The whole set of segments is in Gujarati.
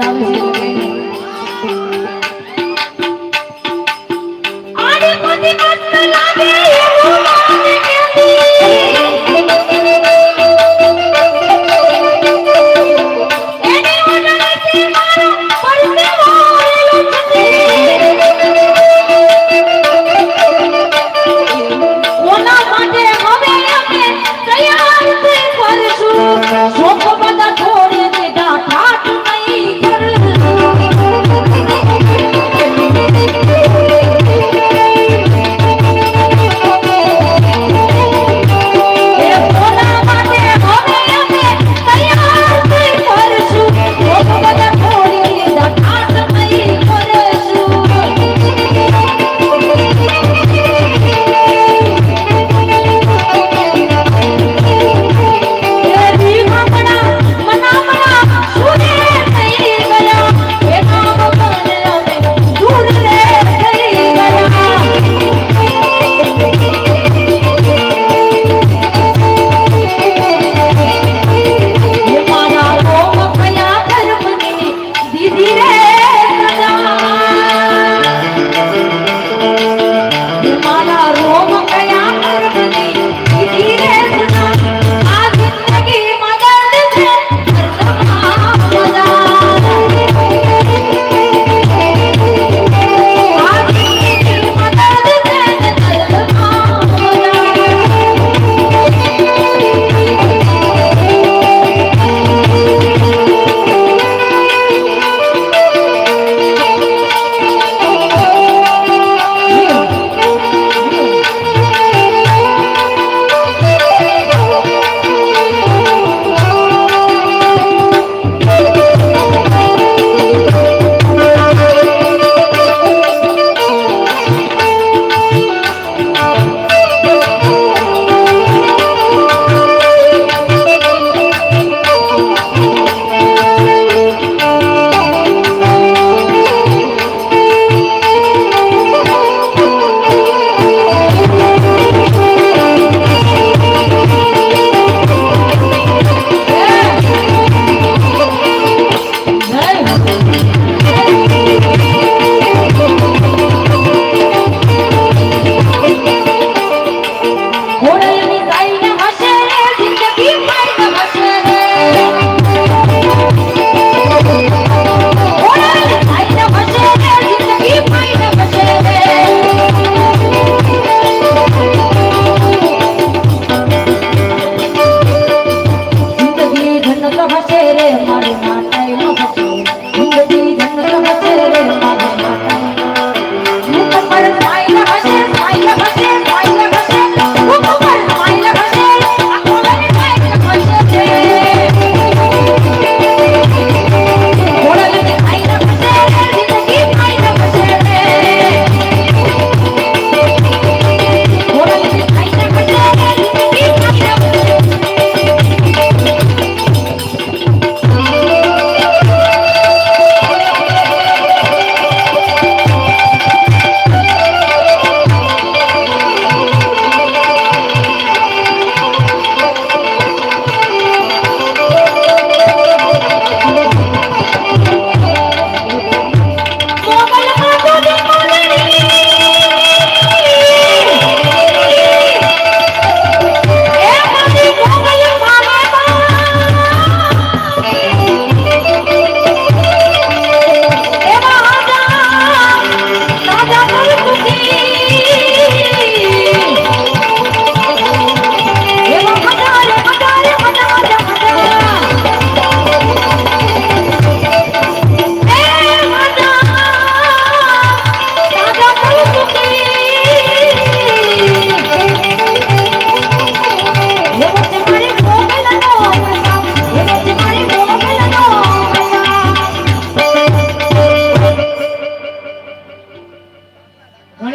down to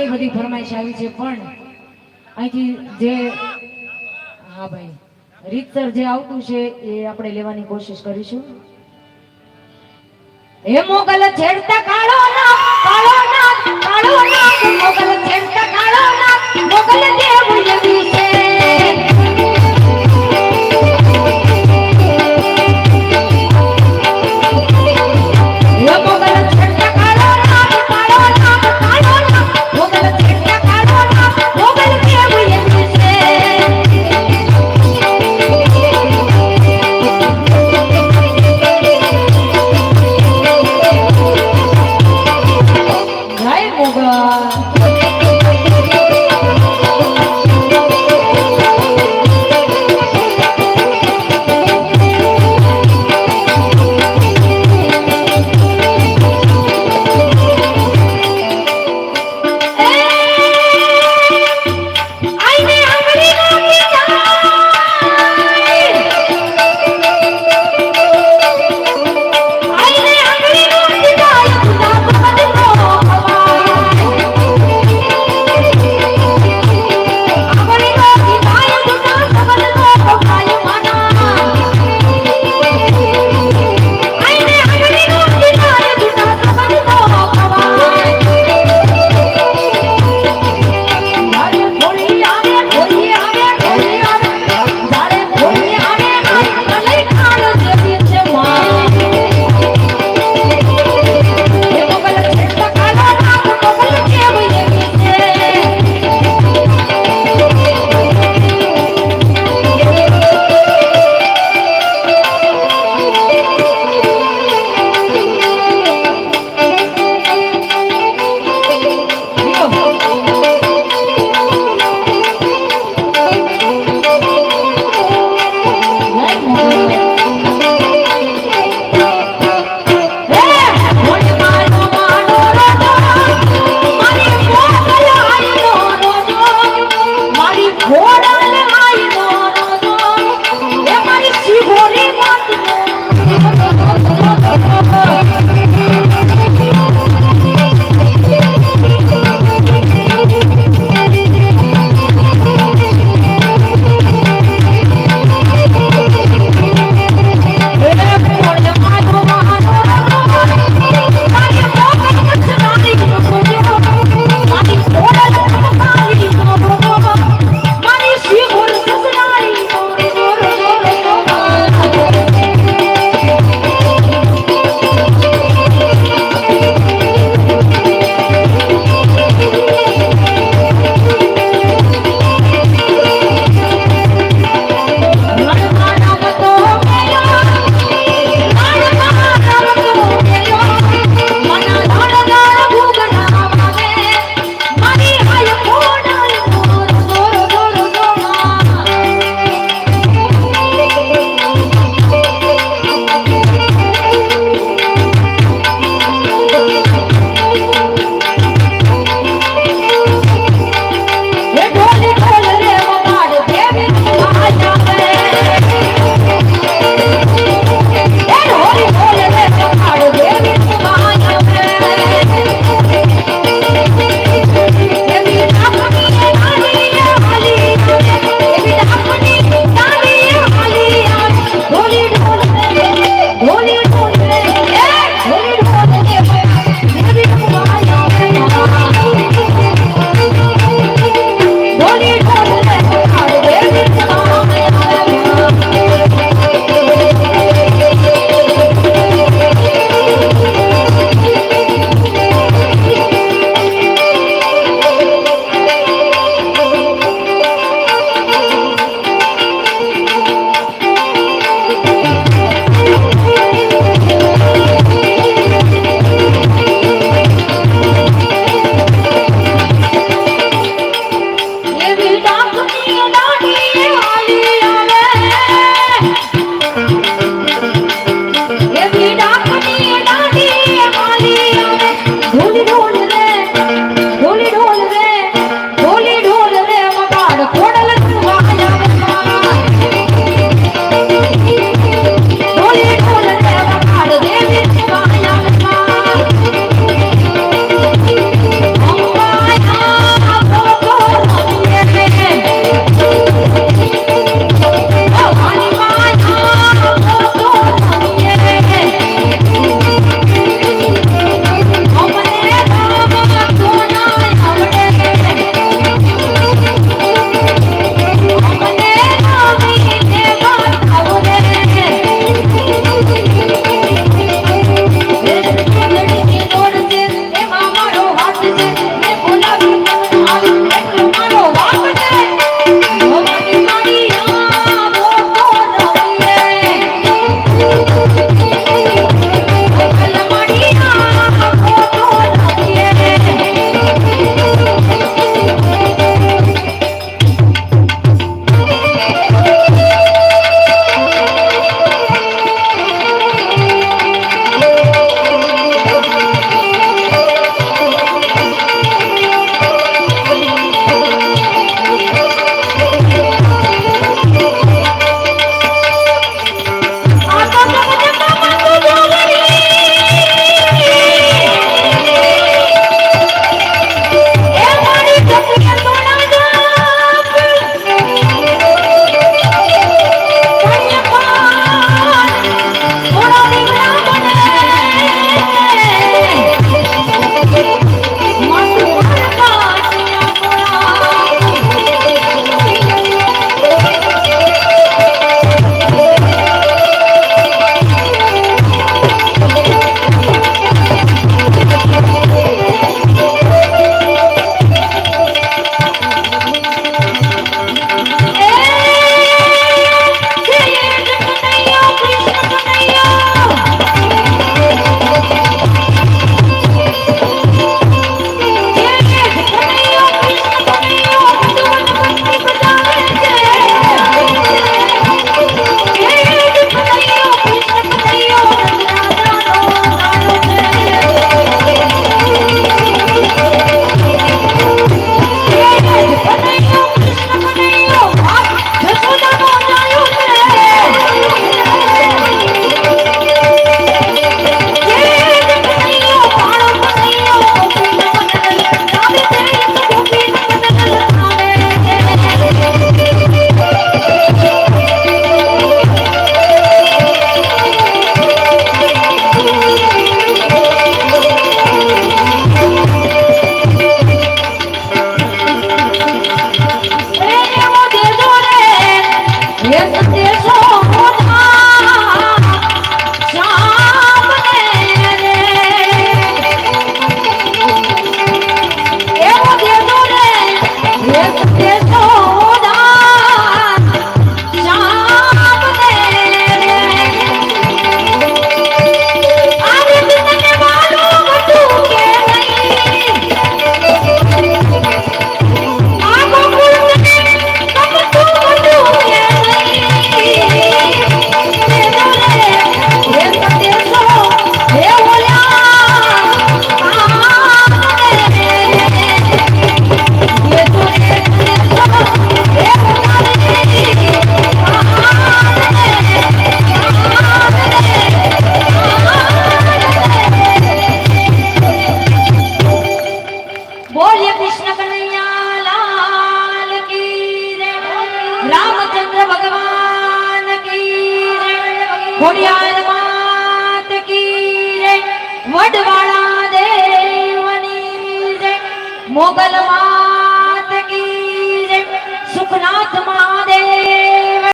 ઘણી બધી ફરમાઈશ આવી છે, પણ અહીંથી જે હા ભાઈ રીતસર જે આવતું છે એ આપણે લેવાની કોશિશ કરીશું. હે મોગલ છેડતા કાળો ના કાળો ના કાળો ના મોગલ છેડતા કાળો ના મોગલ દેવ યદી છે.